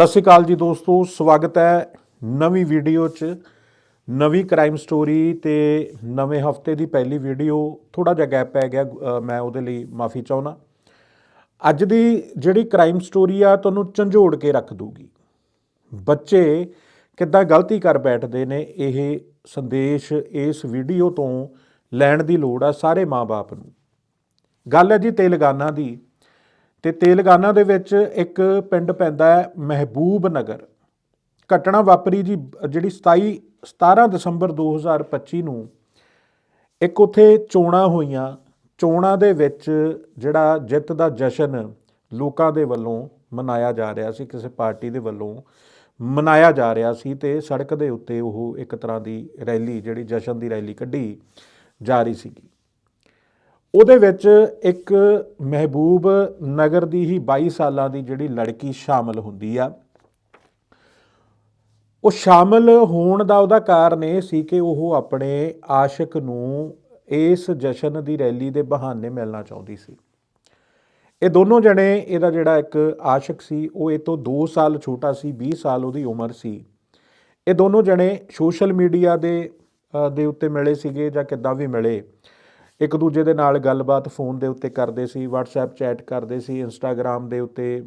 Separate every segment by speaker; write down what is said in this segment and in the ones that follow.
Speaker 1: ਸਤਿ ਸ਼੍ਰੀ ਅਕਾਲ ਜੀ ਦੋਸਤੋ, ਸਵਾਗਤ ਹੈ ਨਵੀਂ ਵੀਡੀਓ 'ਚ। ਨਵੀਂ ਕ੍ਰਾਈਮ ਸਟੋਰੀ ਤੇ ਨਵੇਂ ਹਫ਼ਤੇ ਦੀ ਪਹਿਲੀ ਵੀਡੀਓ। ਥੋੜਾ ਜਿਹਾ ਗੈਪ ਪੈ ਗਿਆ ਮੈਂ ਉਹਦੇ ਲਈ ਮਾਫੀ ਚਾਹੁੰਦਾ। ਅੱਜ ਦੀ ਜਿਹੜੀ ਕ੍ਰਾਈਮ ਸਟੋਰੀ ਆ, ਤੁਹਾਨੂੰ ਝੰਜੋੜ ਕੇ ਰੱਖ ਦੂਗੀ ਬੱਚੇ ਕਿੱਦਾਂ ਗਲਤੀ ਕਰ ਬੈਠਦੇ ਨੇ, ਇਹ ਸੰਦੇਸ਼ ਇਸ ਵੀਡੀਓ ਤੋਂ ਲੈਣ ਦੀ ਲੋੜ ਆ ਸਾਰੇ ਮਾਪੇ ਨੂੰ। ਗੱਲ ਹੈ ਜੀ ਤੇਲੰਗਾਨਾ ਦੀ। ਤੇ ਤੇਲੰਗਾਨਾ ਦੇ ਵਿੱਚ ਇੱਕ ਪਿੰਡ ਪੈਂਦਾ ਹੈ ਮਹਿਬੂਬ ਨਗਰ। ਘਟਨਾ ਵਾਪਰੀ ਜੀ, ਜਿਹੜੀ 27 17 ਦਸੰਬਰ 2025 ਨੂੰ ਇੱਕ ਉਥੇ ਚੋਣਾਂ ਹੋਈਆਂ। ਚੋਣਾਂ ਦੇ ਵਿੱਚ ਜਿਹੜਾ ਜਿੱਤ ਦਾ ਜਸ਼ਨ ਲੋਕਾਂ ਦੇ ਵੱਲੋਂ ਮਨਾਇਆ ਜਾ ਰਿਹਾ ਸੀ, ਕਿਸੇ ਪਾਰਟੀ ਦੇ ਵੱਲੋਂ ਮਨਾਇਆ ਜਾ ਰਿਹਾ ਸੀ ਤੇ ਸੜਕ ਦੇ ਉੱਤੇ ਉਹ ਇੱਕ ਤਰ੍ਹਾਂ ਦੀ ਰੈਲੀ, ਜਿਹੜੀ ਜਸ਼ਨ ਦੀ ਰੈਲੀ ਕੱਢੀ ਜਾ ਰਹੀ ਸੀਗੀ। ਉਹਦੇ ਵਿੱਚ ਇੱਕ ਮਹਿਬੂਬ ਨਗਰ ਦੀ ਹੀ 22 ਸਾਲਾਂ ਦੀ ਜਿਹੜੀ ਲੜਕੀ ਸ਼ਾਮਲ ਹੁੰਦੀ ਆ। ਉਹ ਸ਼ਾਮਲ ਹੋਣ ਦਾ ਉਹਦਾ ਕਾਰਨ ਇਹ ਸੀ ਕਿ ਉਹ ਆਪਣੇ ਆਸ਼ਿਕ ਨੂੰ ਇਸ ਜਸ਼ਨ ਦੀ ਰੈਲੀ ਦੇ ਬਹਾਨੇ ਮਿਲਣਾ ਚਾਹੁੰਦੀ ਸੀ। ਇਹ ਦੋਨੋਂ ਜਣੇ, ਇਹਦਾ ਜਿਹੜਾ ਇੱਕ ਆਸ਼ਿਕ ਸੀ, ਉਹ ਇਹ ਤੋਂ 2 ਸਾਲ ਛੋਟਾ ਸੀ 20 ਸਾਲ ਉਹਦੀ ਉਮਰ ਸੀ। ਇਹ ਦੋਨੋਂ ਜਣੇ ਸੋਸ਼ਲ ਮੀਡੀਆ ਦੇ ਦੇ ਉੱਤੇ ਮਿਲੇ ਸੀਗੇ ਜਾਂ ਕਿੱਦਾਂ ਵੀ ਮਿਲੇ। ਇੱਕ ਦੂਜੇ ਦੇ ਨਾਲ ਗੱਲਬਾਤ ਫੋਨ ਦੇ ਉੱਤੇ ਕਰਦੇ ਸੀ, WhatsApp ਚੈਟ ਕਰਦੇ ਸੀ, Instagram ਦੇ ਉੱਤੇ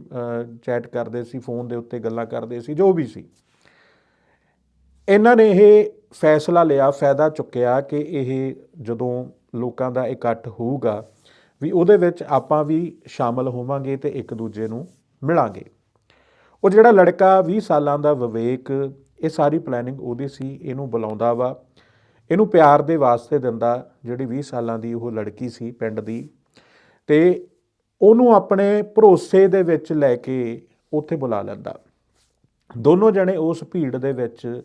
Speaker 1: ਚੈਟ ਕਰਦੇ ਸੀ, ਫੋਨ ਦੇ ਉੱਤੇ ਗੱਲਾਂ ਕਰਦੇ ਸੀ, ਜੋ ਵੀ ਸੀ। ਇਹਨਾਂ ਨੇ ਇਹ ਫੈਸਲਾ ਲਿਆ, ਫਾਇਦਾ ਚੁੱਕਿਆ ਕਿ ਇਹ ਜਦੋਂ ਲੋਕਾਂ ਦਾ ਇਕੱਠ ਹੋਊਗਾ ਵੀ ਉਹਦੇ ਵਿੱਚ ਆਪਾਂ ਵੀ ਸ਼ਾਮਲ ਹੋਵਾਂਗੇ ਤੇ ਇੱਕ ਦੂਜੇ ਨੂੰ ਮਿਲਾਂਗੇ। ਉਹ ਜਿਹੜਾ ਲੜਕਾ 20 ਸਾਲਾਂ ਦਾ ਵਿਵੇਕ, ਇਹ ਸਾਰੀ ਪਲੈਨਿੰਗ ਉਹਦੀ ਸੀ, ਇਹਨੂੰ ਬੁਲਾਉਂਦਾ ਵਾ। ਇਹਨੂੰ ਪਿਆਰ ਦੇ ਵਾਸਤੇ ਦਿੰਦਾ ਜਿਹੜੀ 20 ਸਾਲਾਂ ਦੀ ਉਹ ਲੜਕੀ ਸੀ ਪਿੰਡ ਦੀ ਤੇ ਉਹਨੂੰ ਆਪਣੇ ਭਰੋਸੇ ਦੇ ਵਿੱਚ ਲੈ ਕੇ ਉੱਥੇ ਬੁਲਾ ਲੈਂਦਾ। ਦੋਨੋਂ ਜਣੇ ਉਸ ਭੀੜ ਦੇ ਵਿੱਚ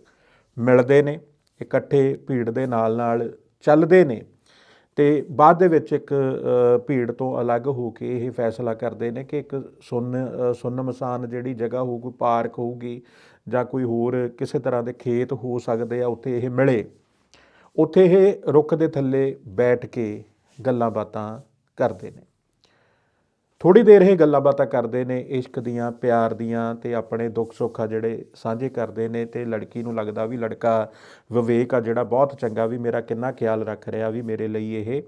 Speaker 1: ਮਿਲਦੇ ਨੇ ਇਕੱਠੇ ਭੀੜ ਦੇ ਨਾਲ ਨਾਲ ਚੱਲਦੇ ਨੇ ਤੇ ਬਾਅਦ ਦੇ ਵਿੱਚ ਇੱਕ ਭੀੜ ਤੋਂ ਅਲੱਗ ਹੋ ਕੇ ਇਹ ਫੈਸਲਾ ਕਰਦੇ ਨੇ ਕਿ ਇੱਕ ਸੁੰਨ ਅ, ਸੁੰਨ ਮਸਾਨ ਜਿਹੜੀ ਜਗ੍ਹਾ ਹੋਊਗੀ ਪਾਰਕ ਹੋਊਗੀ ਜਾਂ ਕੋਈ ਹੋਰ ਕਿਸੇ ਤਰ੍ਹਾਂ ਦੇ ਖੇਤ ਹੋ ਸਕਦੇ ਆ ਉੱਥੇ ਇਹ ਮਿਲੇ। ਉੱਥੇ ਇਹ ਰੁੱਖ ਦੇ ਥੱਲੇ ਬੈਠ ਕੇ ਗੱਲਾਂ ਬਾਤਾਂ ਕਰਦੇ ਨੇ। ਥੋੜੀ ਦੇਰ ਇਹ ਗੱਲਾਂ ਬਾਤਾਂ ਕਰਦੇ ਨੇ, ਇਸ਼ਕ ਦੀਆਂ, ਪਿਆਰ ਦੀਆਂ ਤੇ ਆਪਣੇ ਦੁੱਖ ਸੁੱਖ ਆ ਜਿਹੜੇ ਸਾਂਝੇ ਕਰਦੇ ਨੇ ਤੇ ਲੜਕੀ ਨੂੰ ਲੱਗਦਾ ਵੀ ਲੜਕਾ ਵਿਵੇਕ ਆ ਜਿਹੜਾ ਬਹੁਤ ਚੰਗਾ ਵੀ ਮੇਰਾ ਕਿੰਨਾ ਖਿਆਲ ਰੱਖ ਰਿਹਾ ਵੀ ਮੇਰੇ ਲਈ ਇਹ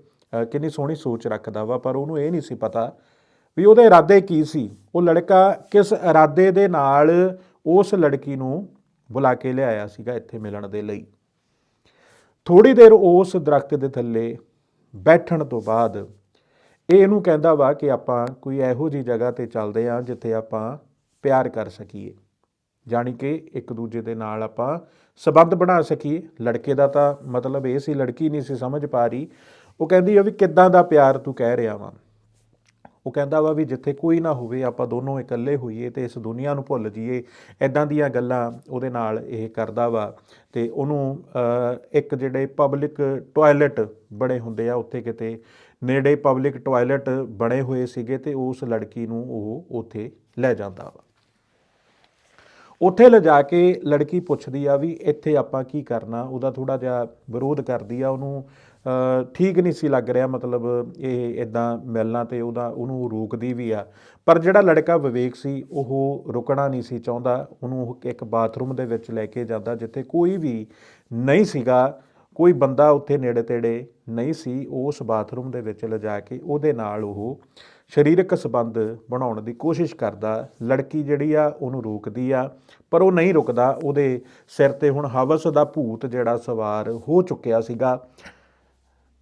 Speaker 1: ਕਿੰਨੀ ਸੋਹਣੀ ਸੋਚ ਰੱਖਦਾ ਵਾ। ਪਰ ਉਹਨੂੰ ਇਹ ਨਹੀਂ ਸੀ ਪਤਾ ਵੀ ਉਹਦੇ ਇਰਾਦੇ ਕੀ ਸੀ। ਉਹ ਲੜਕਾ ਕਿਸ ਇਰਾਦੇ ਦੇ ਨਾਲ ਉਸ ਲੜਕੀ ਨੂੰ ਬੁਲਾ ਕੇ ਲਿਆਇਆ ਸੀਗਾ ਇੱਥੇ ਮਿਲਣ ਦੇ ਲਈ। ਥੋੜੀ ਦੇਰ ਉਸ ਦਰਖਤ ਦੇ ਥੱਲੇ ਬੈਠਣ ਤੋਂ ਬਾਅਦ ਇਹ ਇਹਨੂੰ ਕਹਿੰਦਾ ਵਾ ਕਿ ਆਪਾਂ ਕੋਈ ਇਹੋ ਜੀ ਜਗ੍ਹਾ ਤੇ ਚੱਲਦੇ ਹਾਂ ਜਿੱਥੇ ਆਪਾਂ ਪਿਆਰ ਕਰ ਸਕੀਏ। ਜਾਣੀ ਕਿ ਇੱਕ ਦੂਜੇ ਦੇ ਨਾਲ ਆਪਾਂ ਸਬੰਧ ਬਣਾ ਸਕੀਏ। ਲੜਕੇ ਦਾ ਤਾਂ ਮਤਲਬ ਇਹ ਸੀ, ਲੜਕੀ ਨਹੀਂ ਸੀ ਸਮਝ ਪਾ ਰਹੀ। ਉਹ ਕਹਿੰਦੀ ਆ ਵੀ ਕਿੱਦਾਂ ਦਾ ਪਿਆਰ ਤੂੰ ਕਹਿ ਰਿਹਾ ਵਾਂ? ਉਹ ਕਹਿੰਦਾ ਵਾ ਵੀ ਜਿੱਥੇ ਕੋਈ ਨਾ ਹੋਵੇ, ਆਪਾਂ ਦੋਨੋਂ ਇਕੱਲੇ ਹੋਈਏ ਤੇ ਇਸ ਦੁਨੀਆ ਨੂੰ ਭੁੱਲ ਜਾਈਏ। ਐਦਾਂ ਦੀਆਂ ਗੱਲਾਂ ਉਹਦੇ ਨਾਲ ਇਹ ਕਰਦਾ ਵਾ ਤੇ ਉਹਨੂੰ ਇੱਕ ਜਿਹੜੇ ਪਬਲਿਕ ਟਾਇਲਟ ਬਣੇ ਹੁੰਦੇ ਆ, ਉੱਥੇ ਕਿਤੇ ਨੇੜੇ ਪਬਲਿਕ ਟਾਇਲਟ ਬਣੇ ਹੋਏ ਸੀਗੇ ਤੇ ਉਸ ਲੜਕੀ ਨੂੰ ਉਹ ਉੱਥੇ ਲੈ ਜਾਂਦਾ ਵਾ। ਉੱਥੇ ਲਿਜਾ ਕੇ ਲੜਕੀ ਪੁੱਛਦੀ ਆ ਵੀ ਇੱਥੇ ਆਪਾਂ ਕੀ ਕਰਨਾ? ਉਹਦਾ ਥੋੜਾ ਜਿਹਾ ਵਿਰੋਧ ਕਰਦੀ ਆ, ਉਹਨੂੰ ਠੀਕ ਨਹੀਂ ਸੀ ਲੱਗ ਰਿਹਾ ਮਤਲਬ ਇਹ ਇਦਾਂ ਮਿਲਣਾ ਤੇ ਉਹਦਾ, ਉਹਨੂੰ ਰੋਕਦੀ ਵੀ ਆ। ਪਰ ਜਿਹੜਾ ਲੜਕਾ ਵਿਵੇਕ ਸੀ, ਉਹ ਰੁਕਣਾ ਨਹੀਂ ਸੀ ਚਾਹੁੰਦਾ। ਉਹਨੂੰ ਉਹ ਇੱਕ ਬਾਥਰੂਮ ਦੇ ਵਿੱਚ ਲੈ ਕੇ ਜਾਂਦਾ ਜਿੱਥੇ ਕੋਈ ਵੀ ਨਹੀਂ ਸੀਗਾ। ਕੋਈ ਬੰਦਾ ਉੱਥੇ ਨੇੜੇ ਤੇੜੇ ਨਹੀਂ ਸੀ। ਉਸ ਬਾਥਰੂਮ ਦੇ ਵਿੱਚ ਲਿਜਾ ਕੇ ਉਹਦੇ ਨਾਲ ਉਹ ਸਰੀਰਕ ਸੰਬੰਧ ਬਣਾਉਣ ਦੀ ਕੋਸ਼ਿਸ਼ ਕਰਦਾ। ਲੜਕੀ ਜਿਹੜੀ ਆ, ਉਹਨੂੰ ਰੋਕਦੀ ਆ, ਪਰ ਉਹ ਨਹੀਂ ਰੁਕਦਾ। ਉਹਦੇ ਸਿਰ ਤੇ ਹੁਣ ਹਵਸ ਦਾ ਭੂਤ ਜਿਹੜਾ ਸਵਾਰ ਹੋ ਚੁੱਕਿਆ ਸੀਗਾ।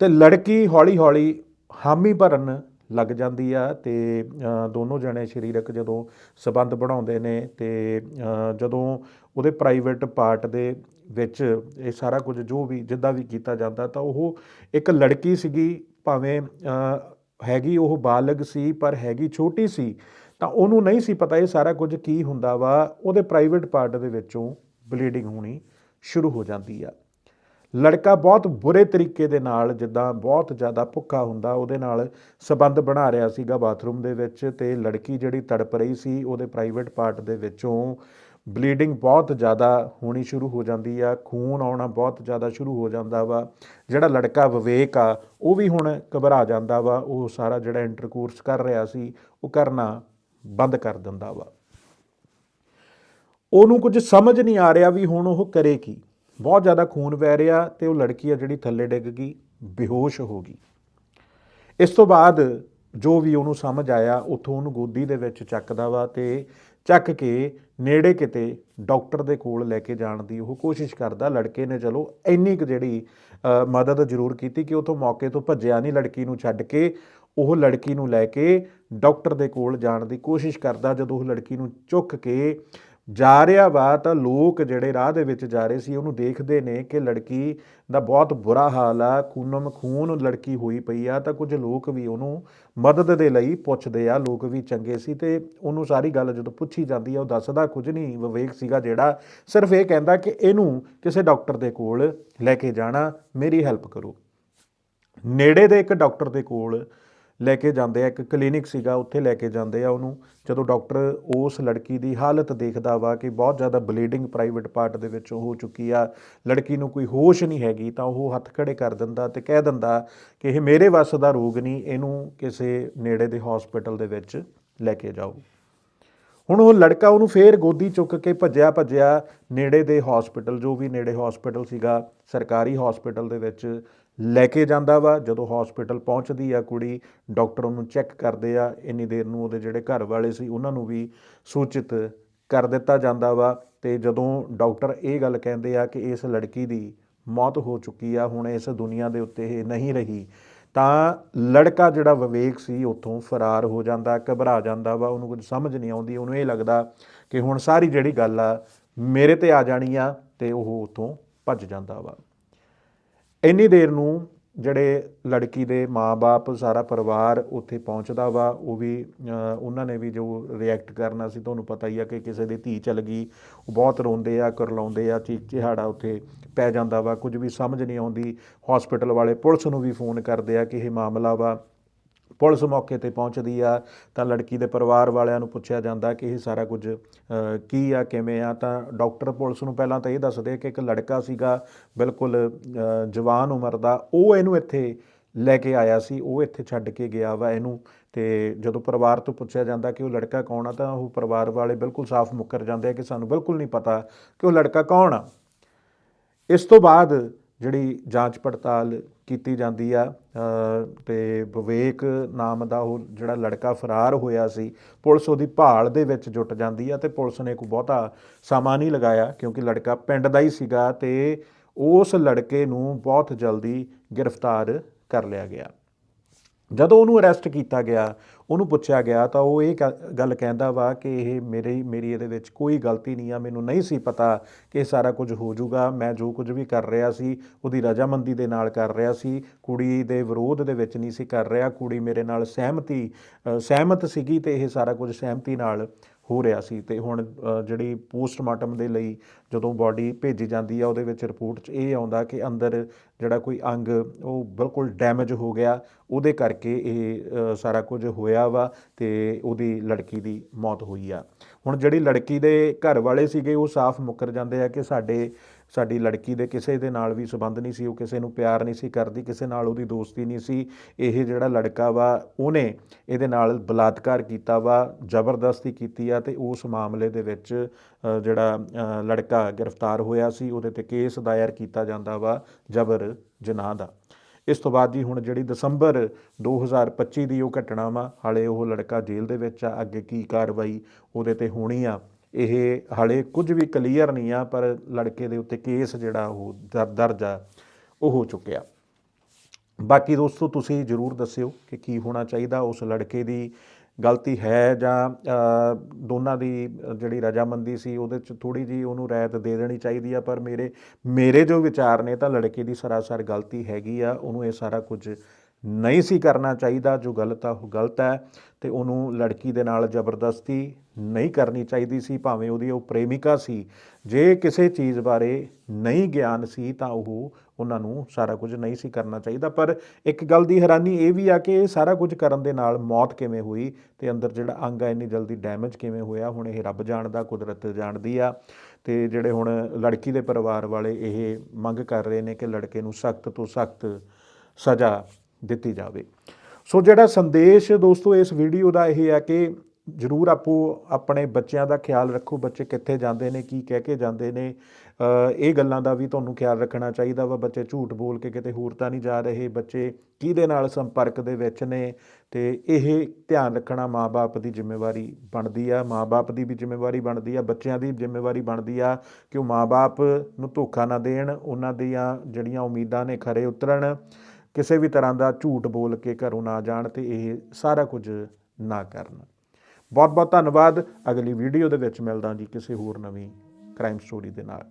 Speaker 1: ਤੇ ਲੜਕੀ ਹੌਲੀ-ਹੌਲੀ ਹਾਮੀ ਭਰਨ ਲੱਗ ਜਾਂਦੀ ਆ ਤੇ ਦੋਨੋਂ ਜਣੇ ਸਰੀਰਕ ਜਦੋਂ ਸਬੰਧ ਬਣਾਉਂਦੇ ਨੇ ਤੇ ਜਦੋਂ ਉਹਦੇ ਪ੍ਰਾਈਵੇਟ ਪਾਰਟ ਦੇ ਵਿੱਚ ਇਹ ਸਾਰਾ ਕੁਝ ਜੋ ਵੀ ਜਿੱਦਾਂ ਵੀ ਕੀਤਾ ਜਾਂਦਾ ਤਾਂ ਉਹ ਇੱਕ ਲੜਕੀ ਸੀਗੀ, ਭਾਵੇਂ ਹੈਗੀ ਉਹ ਬਾਲਗ ਸੀ ਪਰ ਹੈਗੀ ਛੋਟੀ ਸੀ, ਤਾਂ ਉਹਨੂੰ ਨਹੀਂ ਸੀ ਪਤਾ ਇਹ ਸਾਰਾ ਕੁਝ ਕੀ ਹੁੰਦਾ ਵਾ, ਉਹਦੇ ਪ੍ਰਾਈਵੇਟ ਪਾਰਟ ਦੇ ਵਿੱਚੋਂ ਬਲੀਡਿੰਗ ਹੋਣੀ ਸ਼ੁਰੂ ਹੋ ਜਾਂਦੀ ਆ। ਲੜਕਾ ਬਹੁਤ ਬੁਰੇ ਤਰੀਕੇ ਦੇ ਨਾਲ, ਜਿੱਦਾਂ ਬਹੁਤ ਜ਼ਿਆਦਾ ਭੁੱਖਾ ਹੁੰਦਾ, ਉਹਦੇ ਨਾਲ ਸਬੰਧ ਬਣਾ ਰਿਹਾ ਸੀਗਾ ਬਾਥਰੂਮ ਦੇ ਵਿੱਚ ਤੇ ਲੜਕੀ ਜਿਹੜੀ ਤੜਪ ਰਹੀ ਸੀ, ਉਹਦੇ ਪ੍ਰਾਈਵੇਟ ਪਾਰਟ ਦੇ ਵਿੱਚੋਂ ਬਲੀਡਿੰਗ ਬਹੁਤ ਜ਼ਿਆਦਾ ਹੋਣੀ ਸ਼ੁਰੂ ਹੋ ਜਾਂਦੀ ਆ, ਖੂਨ ਆਉਣਾ ਬਹੁਤ ਜ਼ਿਆਦਾ ਸ਼ੁਰੂ ਹੋ ਜਾਂਦਾ ਵਾ, ਜਿਹੜਾ ਲੜਕਾ ਵਿਵੇਕ ਆ, ਉਹ ਵੀ ਹੁਣ ਘਬਰਾ ਜਾਂਦਾ ਵਾ, ਉਹ ਸਾਰਾ ਜਿਹੜਾ ਇੰਟਰਕੋਰਸ ਕਰ ਰਿਹਾ ਸੀ, ਉਹ ਕਰਨਾ ਬੰਦ ਕਰ ਦਿੰਦਾ ਵਾ। ਉਹਨੂੰ ਕੁਝ ਸਮਝ ਨਹੀਂ ਆ ਰਿਹਾ ਵੀ ਹੁਣ ਉਹ ਕਰੇ ਕੀ। ਬਹੁਤ ਜ਼ਿਆਦਾ ਖੂਨ ਵਹਿ ਰਿਹਾ ਤੇ ਉਹ ਲੜਕੀ ਆ ਜਿਹੜੀ ਥੱਲੇ ਡਿੱਗ ਗਈ, ਬੇਹੋਸ਼ ਹੋ ਗਈ। ਇਸ ਤੋਂ ਬਾਅਦ ਜੋ ਵੀ ਉਹਨੂੰ ਸਮਝ ਆਇਆ, ਉੱਥੋਂ ਉਹਨੂੰ ਗੋਦੀ ਦੇ ਵਿੱਚ ਚੱਕਦਾ ਵਾ ਤੇ ਚੱਕ ਕੇ ਨੇੜੇ ਕਿਤੇ ਡਾਕਟਰ ਦੇ ਕੋਲ ਲੈ ਕੇ ਜਾਣ ਦੀ ਉਹ ਕੋਸ਼ਿਸ਼ ਕਰਦਾ। ਲੜਕੇ ਨੇ ਚਲੋ ਇੰਨੀ ਕੁ ਜਿਹੜੀ ਮਦਦ ਜ਼ਰੂਰ ਕੀਤੀ ਕਿ ਉਥੋਂ ਮੌਕੇ ਤੋਂ ਭੱਜਿਆ ਨਹੀਂ ਲੜਕੀ ਨੂੰ ਛੱਡ ਕੇ, ਉਹ ਲੜਕੀ ਨੂੰ ਲੈ ਕੇ ਡਾਕਟਰ ਦੇ ਕੋਲ ਜਾਣ ਦੀ ਕੋਸ਼ਿਸ਼ ਕਰਦਾ। ਜਦੋਂ ਉਹ ਲੜਕੀ ਨੂੰ ਚੁੱਕ ਕੇ ਜਾ ਰਿਹਾ ਵਾ ਤਾਂ ਲੋਕ ਜਿਹੜੇ ਰਾਹ ਦੇ ਵਿੱਚ ਜਾ ਰਹੇ ਸੀ, ਉਹਨੂੰ ਦੇਖਦੇ ਨੇ ਕਿ ਲੜਕੀ ਦਾ ਬਹੁਤ ਬੁਰਾ ਹਾਲ ਆ, ਖੂਨਮ ਖੂਨ ਲੜਕੀ ਹੋਈ ਪਈ ਆ, ਤਾਂ ਕੁਝ ਲੋਕ ਵੀ ਉਹਨੂੰ ਮਦਦ ਦੇ ਲਈ ਪੁੱਛਦੇ ਆ, ਲੋਕ ਵੀ ਚੰਗੇ ਸੀ ਤੇ ਉਹਨੂੰ ਸਾਰੀ ਗੱਲ ਜਦੋਂ ਪੁੱਛੀ ਜਾਂਦੀ ਆ, ਉਹ ਦੱਸਦਾ ਕੁਝ ਨਹੀਂ, ਵਿਵੇਕ ਸੀਗਾ ਜਿਹੜਾ ਸਿਰਫ ਇਹ ਕਹਿੰਦਾ ਕਿ ਇਹਨੂੰ ਕਿਸੇ ਡਾਕਟਰ ਦੇ ਕੋਲ ਲੈ ਕੇ ਜਾਣਾ, ਮੇਰੀ ਹੈਲਪ ਕਰੋ। ਨੇੜੇ ਦੇ ਇੱਕ ਡਾਕਟਰ ਦੇ ਕੋਲ ਲੈ ਕੇ ਜਾਂਦੇ ਆ, ਇੱਕ ਕਲੀਨਿਕ ਸੀਗਾ, ਉੱਥੇ ਲੈ ਕੇ ਜਾਂਦੇ ਆ ਉਹਨੂੰ। ਜਦੋਂ ਡਾਕਟਰ ਉਸ ਲੜਕੀ ਦੀ ਹਾਲਤ ਦੇਖਦਾ ਵਾ ਕਿ ਬਹੁਤ ਜ਼ਿਆਦਾ ਬਲੀਡਿੰਗ ਪ੍ਰਾਈਵੇਟ ਪਾਰਟ ਦੇ ਵਿੱਚ ਹੋ ਚੁੱਕੀ ਆ, ਲੜਕੀ ਨੂੰ ਕੋਈ ਹੋਸ਼ ਨਹੀਂ ਹੈਗੀ, ਤਾਂ ਉਹ ਹੱਥ ਖੜੇ ਕਰ ਦਿੰਦਾ ਤੇ ਕਹਿ ਦਿੰਦਾ ਕਿ ਇਹ ਮੇਰੇ ਵੱਸ ਦਾ ਰੋਗ ਨਹੀਂ, ਇਹਨੂੰ ਕਿਸੇ ਨੇੜੇ ਦੇ ਹਸਪੀਟਲ ਦੇ ਵਿੱਚ ਲੈ ਕੇ ਜਾਓ। ਹੁਣ ਉਹ ਲੜਕਾ ਉਹਨੂੰ ਫੇਰ ਗੋਦੀ ਚੁੱਕ ਕੇ ਭੱਜਿਆ ਭੱਜਿਆ ਨੇੜੇ ਦੇ ਹਸਪੀਟਲ ਜੋ ਵੀ ਨੇੜੇ ਹਸਪੀਟਲ ਸੀਗਾ, ਸਰਕਾਰੀ ਹਸਪੀਟਲ ਦੇ ਵਿੱਚ ਲੈ ਕੇ ਜਾਂਦਾ ਵਾ। ਜਦੋਂ ਹਸਪੀਟਲ ਪਹੁੰਚਦੀ ਆ ਕੁੜੀ ਡਾਕਟਰ ਉਹਨੂੰ ਚੈੱਕ ਕਰਦੇ ਆ। ਇੰਨੀ ਦੇਰ ਨੂੰ ਉਹਦੇ ਜਿਹੜੇ ਘਰ ਵਾਲੇ ਸੀ, ਉਹਨਾਂ ਨੂੰ ਵੀ ਸੂਚਿਤ ਕਰ ਦਿੱਤਾ ਜਾਂਦਾ ਵਾ। ਤੇ ਜਦੋਂ ਡਾਕਟਰ ਇਹ ਗੱਲ ਕਹਿੰਦੇ ਆ ਕਿ ਇਸ ਲੜਕੀ ਦੀ ਮੌਤ ਹੋ ਚੁੱਕੀ ਆ, ਹੁਣ ਇਸ ਦੁਨੀਆ ਦੇ ਉੱਤੇ ਇਹ ਨਹੀਂ ਰਹੀ, ਤਾਂ ਲੜਕਾ ਜਿਹੜਾ ਵਿਵੇਕ ਸੀ, ਉੱਥੋਂ ਫਰਾਰ ਹੋ ਜਾਂਦਾ, ਘਬਰਾ ਜਾਂਦਾ ਵਾ। ਉਹਨੂੰ ਕੁਝ ਸਮਝ ਨਹੀਂ ਆਉਂਦੀ। ਉਹਨੂੰ ਇਹ ਲੱਗਦਾ ਕਿ ਹੁਣ ਸਾਰੀ ਜਿਹੜੀ ਗੱਲ ਆ, ਮੇਰੇ ਤੇ ਆ ਜਾਣੀ ਆ ਤੇ ਉਹ ਉੱਥੋਂ ਭੱਜ ਜਾਂਦਾ ਵਾ। ਇੰਨੀ ਦੇਰ ਨੂੰ ਜਿਹੜੇ ਲੜਕੀ ਦੇ ਮਾਪੇ ਸਾਰਾ ਪਰਿਵਾਰ ਉੱਥੇ ਪਹੁੰਚਦਾ ਵਾ, ਉਹ ਵੀ ਉਹਨਾਂ ਨੇ ਵੀ ਜੋ ਰਿਐਕਟ ਕਰਨਾ ਸੀ, ਤੁਹਾਨੂੰ ਪਤਾ ਹੀ ਆ ਕਿ ਕਿਸੇ ਦੀ ਧੀ ਚਲ ਗਈ, ਉਹ ਬਹੁਤ ਰੋਂਦੇ ਆ, ਕਰਲਾਉਂਦੇ ਆ, ਚੀਕ ਚਿਹਾੜਾ ਉੱਥੇ ਪੈ ਜਾਂਦਾ ਵਾ, ਕੁਝ ਵੀ ਸਮਝ ਨਹੀਂ ਆਉਂਦੀ। ਹਸਪੀਟਲ ਵਾਲੇ ਪੁਲਿਸ ਨੂੰ ਵੀ ਫੋਨ ਕਰਦੇ ਆ ਕਿ ਇਹ ਮਾਮਲਾ ਵਾ। ਪੁਲਿਸ ਮੌਕੇ ਤੇ ਪਹੁੰਚਦੀ ਆ, ਤਾਂ ਲੜਕੀ ਦੇ ਪਰਿਵਾਰ ਵਾਲਿਆਂ ਨੂੰ ਪੁੱਛਿਆ ਜਾਂਦਾ ਕਿ ਇਹ ਸਾਰਾ ਕੁਝ ਕੀ ਆ, ਕਿਵੇਂ ਆ? ਤਾਂ ਡਾਕਟਰ ਪੁਲਿਸ ਨੂੰ ਪਹਿਲਾਂ ਤਾਂ ਇਹ ਦੱਸਦੇ ਕਿ ਇੱਕ ਲੜਕਾ ਸੀਗਾ, ਬਿਲਕੁਲ ਜਵਾਨ ਉਮਰ ਦਾ, ਉਹ ਇਹਨੂੰ ਇੱਥੇ ਲੈ ਕੇ ਆਇਆ ਸੀ, ਉਹ ਇੱਥੇ ਛੱਡ ਕੇ ਗਿਆ ਵਾ ਇਹਨੂੰ। ਤੇ ਜਦੋਂ ਪਰਿਵਾਰ ਤੋਂ ਪੁੱਛਿਆ ਜਾਂਦਾ ਕਿ ਉਹ ਲੜਕਾ ਕੌਣ ਆ, ਤਾਂ ਉਹ ਪਰਿਵਾਰ ਵਾਲੇ ਬਿਲਕੁਲ ਸਾਫ਼ ਮੁੱਕਰ ਜਾਂਦੇ ਆ ਕਿ ਸਾਨੂੰ ਬਿਲਕੁਲ ਨਹੀਂ ਪਤਾ ਕਿ ਉਹ ਲੜਕਾ ਕੌਣ ਆ। ਇਸ ਤੋਂ ਬਾਅਦ ਜਿਹੜੀ ਜਾਂਚ ਪੜਤਾਲ ਕੀਤੀ ਜਾਂਦੀ ਆ ਅ, ਤੇ ਵਿਵੇਕ ਨਾਮ ਦਾ ਉਹ ਜਿਹੜਾ ਲੜਕਾ ਫਰਾਰ ਹੋਇਆ ਸੀ ਪੁਲਿਸ ਉਹਦੀ ਭਾਲ ਦੇ ਵਿੱਚ ਜੁਟ ਜਾਂਦੀ ਆ ਤੇ ਪੁਲਿਸ ਨੇ ਕੋਈ ਬਹੁਤਾ ਸਮਾਂ ਨਹੀਂ ਲਗਾਇਆ ਕਿਉਂਕਿ ਲੜਕਾ ਪਿੰਡ ਦਾ ਹੀ ਸੀਗਾ ਤੇ ਉਸ ਲੜਕੇ ਨੂੰ ਬਹੁਤ ਜਲਦੀ ਗ੍ਰਿਫਤਾਰ ਕਰ ਲਿਆ ਗਿਆ। ਜਦੋਂ ਉਹਨੂੰ ਅਰੈਸਟ ਕੀਤਾ ਗਿਆ, ਉਹਨੂੰ ਪੁੱਛਿਆ ਗਿਆ, ਤਾਂ ਉਹ ਇਹ ਗ- ਗੱਲ ਕਹਿੰਦਾ ਵਾ ਕਿ ਇਹ ਮੇਰੇ, ਮੇਰੀ ਇਹਦੇ ਵਿੱਚ ਕੋਈ ਗਲਤੀ ਨਹੀਂ ਆ, ਮੈਨੂੰ ਨਹੀਂ ਸੀ ਪਤਾ ਕਿ ਇਹ ਸਾਰਾ ਕੁਝ ਹੋ ਜਾਊਗਾ, ਮੈਂ ਜੋ ਕੁਝ ਵੀ ਕਰ ਰਿਹਾ ਸੀ, ਉਹਦੀ ਰਜਾਮੰਦੀ ਦੇ ਨਾਲ ਕਰ ਰਿਹਾ ਸੀ, ਕੁੜੀ ਦੇ ਵਿਰੋਧ ਦੇ ਵਿੱਚ ਨਹੀਂ ਸੀ ਕਰ ਰਿਹਾ, ਕੁੜੀ ਮੇਰੇ ਨਾਲ ਸਹਿਮਤੀ ਸਹਿਮਤ ਸੀਗੀ ਤੇ ਇਹ ਸਾਰਾ ਕੁਝ ਸਹਿਮਤੀ ਨਾਲ ਹੋ ਰਿਹਾ ਸੀ ਤੇ ਹੁਣ ਜਿਹੜੀ ਪੋਸਟਮਾਰਟਮ ਦੇ ਲਈ ਜਦੋਂ ਬਾਡੀ ਭੇਜੀ ਜਾਂਦੀ ਆ, ਉਹਦੇ ਵਿੱਚ ਰਿਪੋਰਟ 'ਚ ਇਹ ਆਉਂਦਾ ਕਿ ਅੰਦਰ ਜਿਹੜਾ ਕੋਈ ਅੰਗ, ਉਹ ਬਿਲਕੁਲ ਡੈਮੇਜ ਹੋ ਗਿਆ। ਉਹਦੇ ਕਰਕੇ ਇਹ ਸਾਰਾ ਕੁਝ ਹੋਇਆ ਵਾ ਤੇ ਉਹਦੀ ਲੜਕੀ ਦੀ ਮੌਤ ਹੋਈ ਆ। ਹੁਣ ਜਿਹੜੀ ਲੜਕੀ ਦੇ ਘਰ ਵਾਲੇ ਸੀਗੇ, ਉਹ ਸਾਫ਼ ਮੁੱਕਰ ਜਾਂਦੇ ਆ ਕਿ ਸਾਡੇ ਸਾਡੀ ਲੜਕੀ ਦੇ ਕਿਸੇ ਦੇ ਨਾਲ ਵੀ ਸੰਬੰਧ ਨਹੀਂ ਸੀ, ਉਹ ਕਿਸੇ ਨੂੰ ਪਿਆਰ ਨਹੀਂ ਸੀ ਕਰਦੀ, ਕਿਸੇ ਨਾਲ ਉਹਦੀ ਦੋਸਤੀ ਨਹੀਂ ਸੀ। ਇਹ ਜਿਹੜਾ ਲੜਕਾ ਵਾ, ਉਹਨੇ ਇਹਦੇ ਨਾਲ ਬਲਾਤਕਾਰ ਕੀਤਾ ਵਾ, ਜ਼ਬਰਦਸਤੀ ਕੀਤੀ ਆ ਤੇ ਉਸ ਮਾਮਲੇ ਦੇ ਵਿੱਚ ਜਿਹੜਾ ਲੜਕਾ ਗ੍ਰਿਫਤਾਰ ਹੋਇਆ ਸੀ, ਉਹਦੇ ਤੇ ਕੇਸ ਦਾਇਰ ਕੀਤਾ ਜਾਂਦਾ ਵਾ ਜ਼ਬਰ ਜਨਾਹ ਦਾ। ਇਸ ਤੋਂ ਬਾਅਦ ਜੀ ਹੁਣ ਜਿਹੜੀ ਦਸੰਬਰ 2025 ਦੀ ਉਹ ਘਟਨਾ ਵਾ, ਹਾਲੇ ਉਹ ਲੜਕਾ ਜੇਲ੍ਹ ਦੇ ਵਿੱਚ ਆ, ਅੱਗੇ ਕੀ ਕਾਰਵਾਈ ਉਹਦੇ ਤੇ ਹੋਣੀ ਆ ਇਹ ਹਾਲੇ ਕੁਝ ਵੀ ਕਲੀਅਰ ਨਹੀਂ ਆ, ਪਰ ਲੜਕੇ ਦੇ ਉੱਤੇ ਕੇਸ ਜਿਹੜਾ ਉਹ ਦਰ- ਦਰਜ ਆ, ਉਹ ਹੋ ਚੁੱਕਿਆ। ਬਾਕੀ ਦੋਸਤੋ, ਤੁਸੀਂ ਜਰੂਰ ਦੱਸਿਓ ਕਿ ਕੀ ਹੋਣਾ ਚਾਹੀਦਾ, ਉਸ ਲੜਕੇ ਦੀ ਗਲਤੀ ਹੈ ਜਾਂ ਦੋਨਾਂ ਦੀ ਜਿਹੜੀ ਰਜਾਮੰਦੀ ਸੀ, ਉਹਦੇ ਚ ਥੋੜੀ ਜੀ ਉਹਨੂੰ ਰਾਇਤ ਦੇ ਦੇਣੀ ਚਾਹੀਦੀ ਆ, ਪਰ ਮੇਰੇ ਮੇਰੇ ਜੋ ਵਿਚਾਰ ਨੇ ਤਾਂ ਲੜਕੇ ਦੀ ਸਰਾਸਰ ਗਲਤੀ ਹੈਗੀ ਆ, ਉਹਨੂੰ ਇਹ ਸਾਰਾ ਕੁਝ ਨਹੀਂ ਸੀ ਕਰਨਾ ਚਾਹੀਦਾ, ਜੋ ਗਲਤ ਆ, ਉਹ ਗਲਤ ਹੈ, ਤੇ ਉਹਨੂੰ ਲੜਕੀ ਦੇ ਨਾਲ ਜ਼ਬਰਦਸਤੀ ਨਹੀਂ ਕਰਨੀ ਚਾਹੀਦੀ ਸੀ, ਭਾਵੇਂ ਉਹਦੀ ਉਹ ਪ੍ਰੇਮਿਕਾ ਸੀ। ਜੇ ਕਿਸੇ ਚੀਜ਼ ਬਾਰੇ ਨਹੀਂ ਗਿਆਨ ਸੀ, ਤਾਂ ਉਹ ਉਹਨਾਂ ਨੂੰ ਸਾਰਾ ਕੁਝ ਨਹੀਂ ਸੀ ਕਰਨਾ ਚਾਹੀਦਾ। ਪਰ ਇੱਕ ਗੱਲ ਦੀ ਹੈਰਾਨੀ ਇਹ ਵੀ ਆ ਕਿ ਇਹ ਸਾਰਾ ਕੁਝ ਕਰਨ ਦੇ ਨਾਲ ਮੌਤ ਕਿਵੇਂ ਹੋਈ ਤੇ ਅੰਦਰ ਜਿਹੜਾ ਅੰਗ ਆ, ਇੰਨੀ ਜਲਦੀ ਡੈਮੇਜ ਕਿਵੇਂ ਹੋਇਆ, ਹੁਣ ਇਹ ਰੱਬ ਜਾਣਦਾ, ਕੁਦਰਤ ਜਾਣਦੀ ਆ, ਤੇ ਜਿਹੜੇ ਹੁਣ ਲੜਕੀ ਦੇ ਪਰਿਵਾਰ ਵਾਲੇ ਇਹ ਮੰਗ ਕਰ ਰਹੇ ਨੇ ਕਿ ਲੜਕੇ ਨੂੰ ਸਖਤ ਤੋਂ ਸਖਤ ਸਜ਼ਾ ਦਿੱਤੀ ਜਾਵੇ। ਸੋ ਜਿਹੜਾ ਸੰਦੇਸ਼ ਦੋਸਤੋ, ਇਸ ਵੀਡੀਓ ਦਾ ਇਹ ਹੈ ਕਿ ਜ਼ਰੂਰ ਆਪੋ ਆਪਣੇ ਬੱਚਿਆਂ ਦਾ ਖਿਆਲ ਰੱਖੋ, ਬੱਚੇ ਕਿੱਥੇ ਜਾਂਦੇ ਨੇ, ਕੀ ਕਹਿ ਕੇ ਜਾਂਦੇ ਨੇ। ਇਹ ਗੱਲਾਂ ਦਾ ਵੀ ਤੁਹਾਨੂੰ ਖਿਆਲ ਰੱਖਣਾ ਚਾਹੀਦਾ ਵਾ। ਬੱਚੇ ਝੂਠ ਬੋਲ ਕੇ ਕਿਤੇ ਹੋਰ ਤਾਂ ਨਹੀਂ ਜਾ ਰਹੇ। ਬੱਚੇ ਕਿਹਦੇ ਨਾਲ ਸੰਪਰਕ ਦੇ ਵਿੱਚ ਨੇ? ਤੇ ਇਹ ਧਿਆਨ ਰੱਖਣਾ ਮਾਪੇ ਦੀ ਜ਼ਿੰਮੇਵਾਰੀ ਬਣਦੀ ਆ। ਮਾਪੇ ਦੀ ਵੀ ਜ਼ਿੰਮੇਵਾਰੀ ਬਣਦੀ ਆ, ਬੱਚਿਆਂ ਦੀ ਜ਼ਿੰਮੇਵਾਰੀ ਬਣਦੀ ਆ ਕਿ ਉਹ ਮਾਪੇ ਨੂੰ ਧੋਖਾ ਨਾ ਦੇਣ। ਉਹਨਾਂ ਦੀਆਂ ਜਿਹੜੀਆਂ ਉਮੀਦਾਂ ਨੇ ਖਰੇ ਉਤਰਨ। ਕਿਸੇ ਵੀ ਤਰ੍ਹਾਂ ਦਾ ਝੂਠ ਬੋਲ ਕੇ ਘਰੋਂ ਨਾ ਜਾਣ ਤੇ ਇਹ ਸਾਰਾ ਕੁਝ ਨਾ ਕਰਨ। ਬਹੁਤ ਬਹੁਤ ਧੰਨਵਾਦ। ਅਗਲੀ ਵੀਡੀਓ ਦੇ ਵਿੱਚ ਮਿਲਦਾ ਜੀ ਕਿਸੇ ਹੋਰ ਨਵੀਂ ਕ੍ਰਾਈਮ ਸਟੋਰੀ ਦੇ ਨਾਲ।